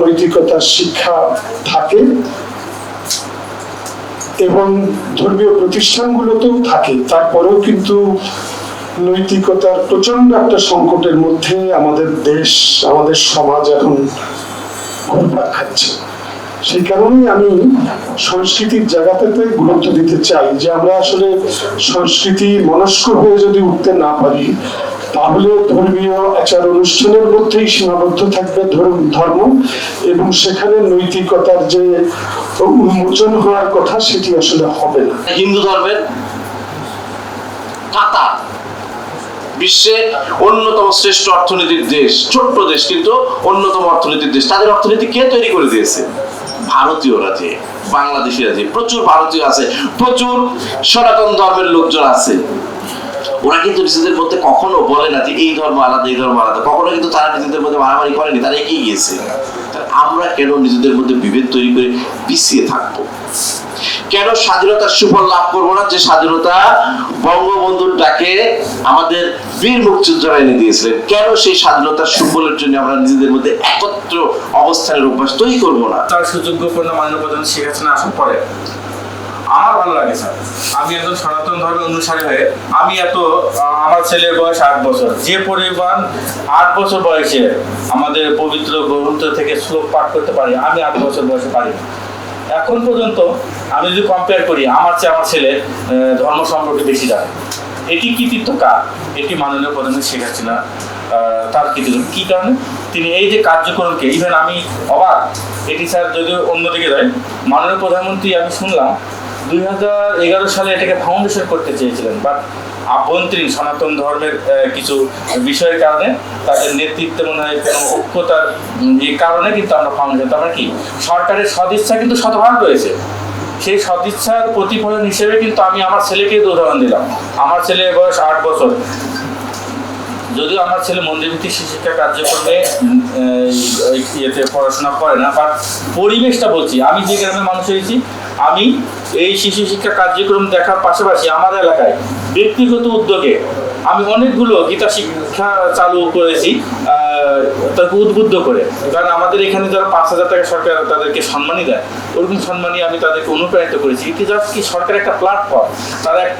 নৈতিকতার শিক্ষা থাকে এবং ধর্মীয় প্রতিষ্ঠানগুলোতেও থাকে। তারপরেও কিন্তু নৈতিকতার প্রচণ্ড একটা সংকটের মধ্যে আমাদের দেশ, আমাদের সমাজ এখন খাচ্ছে। সেই কারণেই আমি সংস্কৃতির জায়গাটাতে গুরুত্ব দিতে চাই যে আমরা আসলে সংস্কৃতি মনস্ক হয়ে যদি উঠতে না পারি ধর্মীয় আচার অনুষ্ঠানের মধ্যেই সীমাবদ্ধ থাকবে ধর্ম- ধর্ম, এবং সেখানে নৈতিকতার যে উন্মোচন হওয়ার কথা সেটি আসলে হবে না। হিন্দু ধর্মের বিশ্বে অন্যতম শ্রেষ্ঠ অর্থনীতির দেশ, ছোট্ট দেশ, কিন্তু অন্যতম অর্থনীতির দেশ। তাদের অর্থনীতি কে তৈরি করে দিয়েছে? ভারতীয়রা যে বাংলাদেশিরা যে প্রচুর ভারতীয় আছে, প্রচুর সনাতন ধর্মের লোকজন আছে। ওরা কিন্তু নিজেদের মধ্যে কখনো বলে না যে এই ধর্ম আলাদা, এই ধর্ম আলাদা। কখনো কিন্তু তারা নিজেদের মধ্যে মারামারি করেনি, তারা এগিয়ে গিয়েছে। আমরা কেন নিজেদের মধ্যে বিভেদ তৈরি করে পিছিয়ে থাকব? কেন স্বাধীনতার সুফল লাভ করব না? যে স্বাধীনতা বঙ্গবন্ধুর ডাকে আমাদের বীর মুক্তিযোদ্ধারা এনে দিয়েছিলেন। কেন সেই স্বাধীনতার সুফলের জন্য আমরা নিজেদের মধ্যে একত্র অবস্থানের অভ্যাস তৈরি করব না? তার সুযোগ্যপূর্ণ মাননীয় প্রধান শেখ আসার পরে। আমার ভালো লাগে স্যার। আমি একজন সনাতন ধর্মের অনুসারী হয়ে আমি এত আমার ছেলের বয়স আট বছর। যে পরিমাণ আট বছর বয়সে আমাদের পবিত্র গ্রন্থ থেকে শ্লোক পাঠ করতে পারি, আমি আট বছর বয়সে পারি এখন পর্যন্ত আমি যদি কম্পেয়ার করি, আমার চেয়ে আমার ছেলে ধর্ম সম্পর্কে বেশি জানে। এটি কৃতিত্ব কার? এটি মাননীয় প্রধান শেখ হাসিনা তার কৃতিত্ব। কি কারণে? তিনি এই যে কার্যক্রমকে ইভেন আমি অবাক, এটি স্যার যদিও অন্যদিকে যায়, মাননীয় প্রধানমন্ত্রী আমি শুনলাম দুই হাজার এগারো সালে এটাকে ফাউন্ডেশন করতে চেয়েছিলেন বাট আভ্যন্তরীণ সনাতন ধর্মের কিছু বিষয়ের কারণে তাদের নেতৃত্বে মনে হয় কোনো ঐক্যতার যে কারণে কিন্তু আমরা ফাউন্ডেশন তার কি? সরকারের সদিচ্ছা কিন্তু শতভাগ রয়েছে। সেই সদিচ্ছার প্রতিফলন হিসেবে কিন্তু আমি আমার ছেলেকে উদাহরণ দিলাম। আমার ছেলে বয়স আট বছর। যদিও আমার ছেলে মন্দিরভিত্তিক শিক্ষা কার্যক্রমে ইয়েতে পড়াশোনা করে না বাট পরিবেশটা বলছি। আমি যে গ্রামের মানুষ হয়েছি, আমি এই শিশু শিক্ষা কার্যক্রম দেখার পাশাপাশি আমার এলাকায় ব্যক্তিগত উদ্যোগে আমি অনেকগুলো গীতা শিক্ষা চালু করেছি তাকে উদ্বুদ্ধ করে। কারণ আমাদের এখানে যারা পাঁচ হাজার টাকা সরকার তাদেরকে সম্মানই দেয়, ওরকম সম্মানই আমি তাদেরকে অনুপ্রাণিত করেছি। জাস্ট কি সরকার একটা প্ল্যাটফর্ম তারা একটা